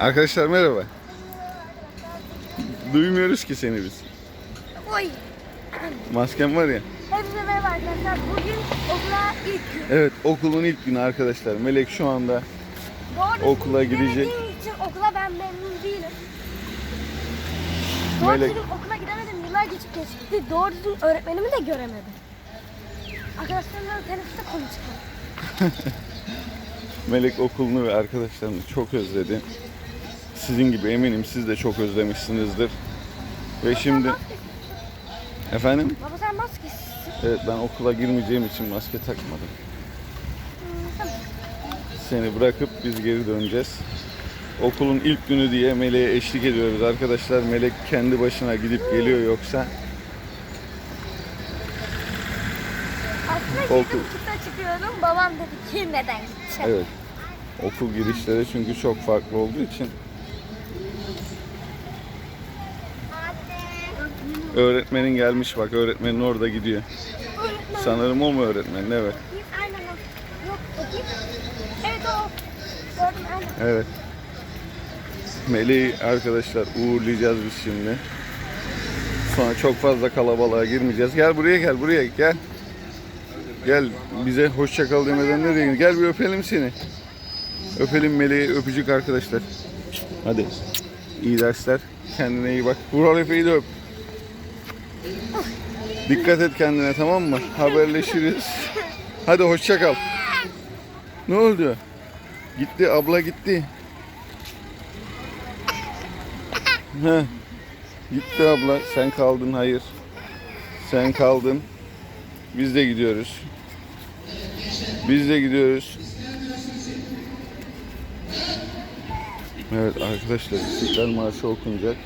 Arkadaşlar merhaba. Duymuyoruz ki seni biz. Oy. Masken var ya. Hepinize merhaba arkadaşlar. Bugün okula ilk gün. Evet okulun ilk günü arkadaşlar. Melek şu anda Doğru Okula gidecek. için okula ben memnun değilim. Doğru Melek- düzgün okula gidemedim. Yıllar geçip geçti. Doğru düzgün öğretmenimi de göremedim. Arkadaşlarımla teneffüste konuştum. Melek okulunu ve arkadaşlarını çok özledi. Sizin gibi eminim siz de çok özlemişsinizdir. Ve şimdi efendim Baba sen maskesiz. evet ben okula girmeyeceğim için maske takmadım. Seni bırakıp biz geri döneceğiz. Okulun ilk günü diye Melek'e eşlik ediyoruz arkadaşlar. Melek kendi başına gidip geliyor yoksa Okul. çıkıyorum. Babam dedi ki neden gideceksin? evet okul girişleri çünkü çok farklı olduğu için öğretmenin gelmiş bak öğretmenin orada gidiyor. Öğretmen. Sanırım o mu öğretmen? Evet. Aynen o. Yok bakayım. Evet o. Gördüm aynen. Evet. Meleği arkadaşlar uğurlayacağız biz şimdi. Sonra çok fazla kalabalığa girmeyeceğiz. Gel buraya gel buraya gel. Gel bize hoşça kal demeden nereye gidiyorsun? Gel bir öpelim seni. Öpelim Meleği öpücük arkadaşlar. Hadi. İyi dersler. Kendine iyi bak. Vural Efe'yi de öp. Dikkat et kendine tamam mı? Haberleşiriz. Hadi hoşça kal. Ne oldu? Gitti abla gitti. Heh. Gitti abla. Sen kaldın hayır. Sen kaldın. Biz de gidiyoruz. Biz de gidiyoruz. Evet arkadaşlar İstiklal Marşı okunacak.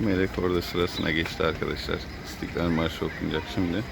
Melek orada sırasına geçti arkadaşlar. İstiklal Marşı okunacak şimdi.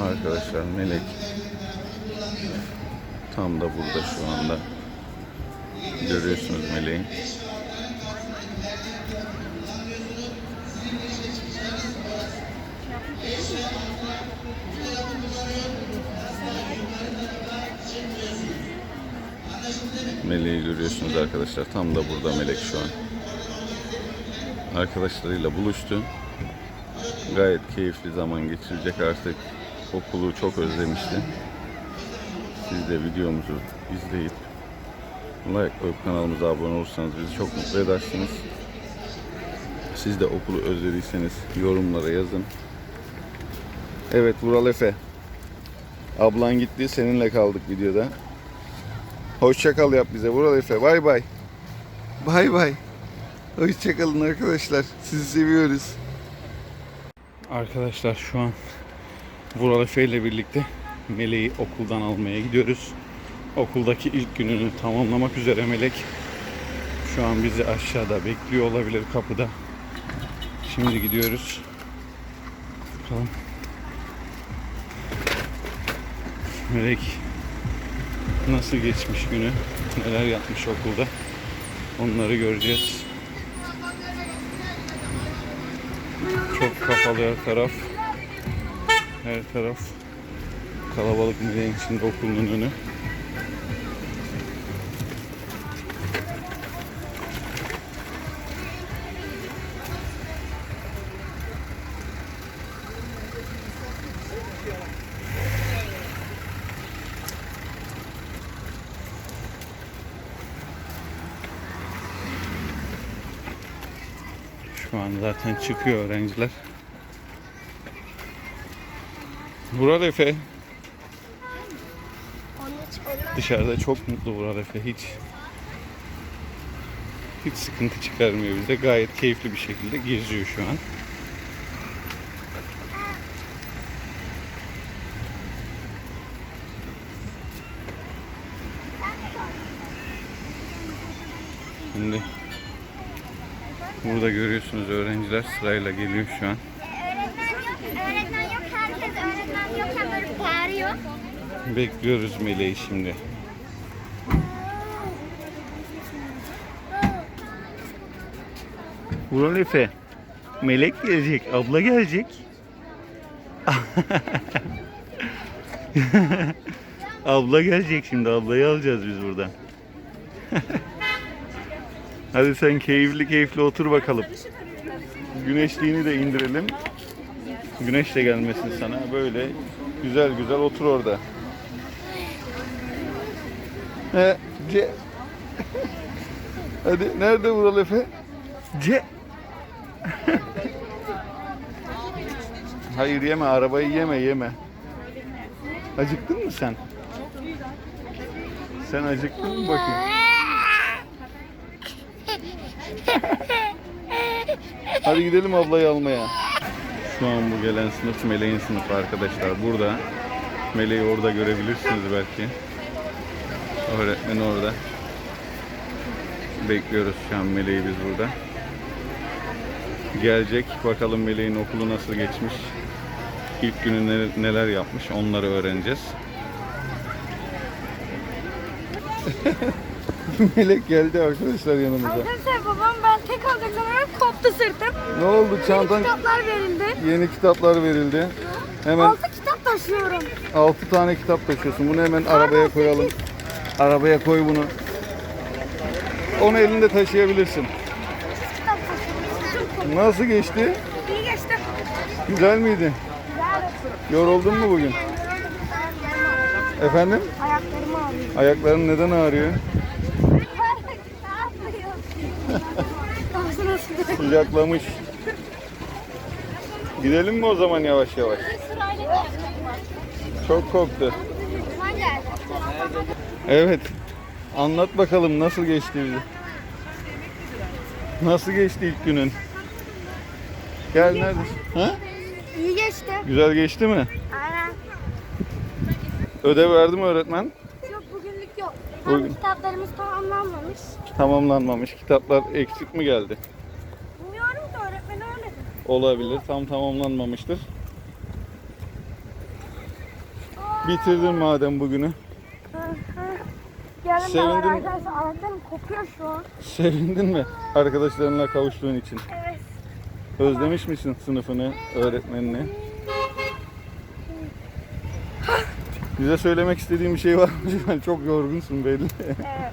Arkadaşlar Melek tam da burada şu anda. Görüyorsunuz Meleği. Meleği görüyorsunuz arkadaşlar. Tam da burada Melek şu an. Arkadaşlarıyla buluştu. Gayet keyifli zaman geçirecek artık. Okulu çok özlemişti. Siz de videomuzu izleyip like koyup kanalımıza abone olursanız bizi çok mutlu edersiniz. Siz de okulu özlediyseniz yorumlara yazın. Evet Vural Efe. Ablan gitti seninle kaldık videoda. Hoşça kal yap bize Vural Efe. Bay bay. Bay bay. Hoşça kalın arkadaşlar. Sizi seviyoruz. Arkadaşlar şu an Vural Efe ile birlikte Meleği okuldan almaya gidiyoruz. Okuldaki ilk gününü tamamlamak üzere Melek. Şu an bizi aşağıda bekliyor olabilir kapıda. Şimdi gidiyoruz. Bakalım. Melek nasıl geçmiş günü, neler yapmış okulda onları göreceğiz. Çok kapalı her taraf. Her taraf kalabalık meleğin içinde okulun önü. Şu an zaten çıkıyor öğrenciler. Vural Efe dışarıda çok mutlu Vural Efe hiç hiç sıkıntı çıkarmıyor bize gayet keyifli bir şekilde geziyor şu an. Şimdi burada görüyorsunuz öğrenciler sırayla geliyor şu an. Öğretmen yok, öğretmen yok. Herkes öğretmen yokken böyle bağırıyor. Bekliyoruz Meleği şimdi. Vural Efe. Melek gelecek, abla gelecek. abla gelecek şimdi, ablayı alacağız biz buradan. Hadi sen keyifli keyifli otur bakalım. Güneşliğini de indirelim. Güneş de gelmesin sana. Böyle güzel güzel otur orada. He, C. Hadi nerede Vural Efe? C. Hayır yeme arabayı yeme yeme. Acıktın mı sen? Sen acıktın mı bakayım? Hadi gidelim ablayı almaya. Şu an bu gelen sınıf Meleğin sınıfı arkadaşlar. Burada. Meleği orada görebilirsiniz belki. Öğretmen orada. Bekliyoruz şu an Meleği biz burada. Gelecek. Bakalım Meleğin okulu nasıl geçmiş. İlk günü ne- neler yapmış onları öğreneceğiz. Melek geldi arkadaşlar yanımıza. Arkadaşlar babam ben tek alacak sanırım koptu sırtım. Ne oldu çantan? Kitaplar verildi. Yeni kitaplar verildi. Hemen Altı kitap taşıyorum. 6 tane kitap taşıyorsun. Bunu hemen arabaya koyalım. Arabaya koy bunu. Onu elinde taşıyabilirsin. Kitap taşıyorum. Nasıl geçti? İyi geçti. Güzel miydi? Yoruldun mu bugün? Efendim? Ayaklarımı ağrıyor. Ayakların neden ağrıyor? Sıcaklamış. Gidelim mi o zaman yavaş yavaş? Çok korktu. Evet. Anlat bakalım nasıl geçti bizi? Nasıl geçti ilk günün? Gel neredesin? Ha? İyi geçti. Güzel geçti mi? Aynen. Ödev verdi mi öğretmen? Yok. Bugün- kitaplarımız tamamlanmamış. Tamamlanmamış. Kitaplar eksik mi geldi? Bilmiyorum da öğretmen öyle dedi. Olabilir. Tam tamamlanmamıştır. Bitirdin madem bugünü. Geldim Sevindin mi? arkadaşlar. Ayaklarım kopuyor şu an. Sevindin mi arkadaşlarınla kavuştuğun için? Evet. Özlemiş misin sınıfını, öğretmenini? Bize söylemek istediğin bir şey var mı? Ben çok yorgunsun belli. Evet.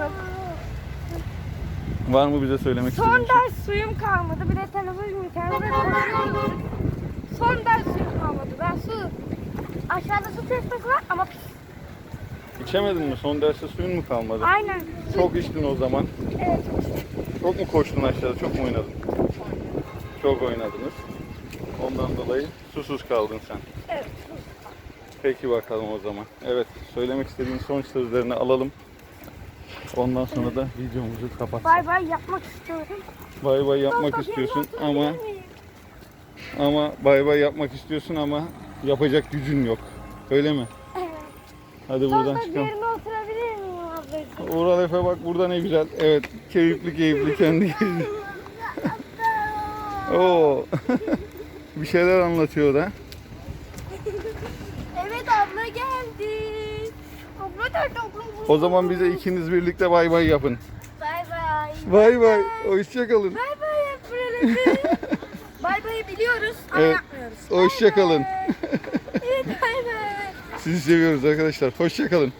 Yok. var mı bize söylemek istediğin Son bir şey? ders suyum kalmadı. Bir de internete koşuyorum. Son ders suyum kalmadı. Ben su... Aşağıda su çeşmesi var ama pis. İçemedin mi? Son derste suyun mu kalmadı? Aynen. Çok içtin o zaman. Evet. Çok mu koştun aşağıda? Çok mu oynadın? Çok oynadınız. Ondan dolayı susuz kaldın sen. Peki bakalım o zaman. Evet, söylemek istediğin son sözlerini alalım. Ondan sonra da videomuzu kapat. Bay bay yapmak istiyorum. Bay bay yapmak istiyorsun ama ama bay bay yapmak istiyorsun ama yapacak gücün yok. Öyle mi? Evet. Hadi buradan Sonra çıkalım. yerine oturabilir miyim ablacığım? Uğral Efe bak burada ne güzel. Evet, keyifli keyifli kendi. Oo. Bir şeyler anlatıyor da. Evet abla geldi. Abla nerede abla? O zaman bize ikiniz birlikte bay bay yapın. Bay bay. Bay bay. Hoşçakalın. Bay bay yap buraları. Bay bay biliyoruz ama Evet. yapmıyoruz. Hoşçakalın. Evet bay bay. Sizi seviyoruz arkadaşlar. Hoşçakalın.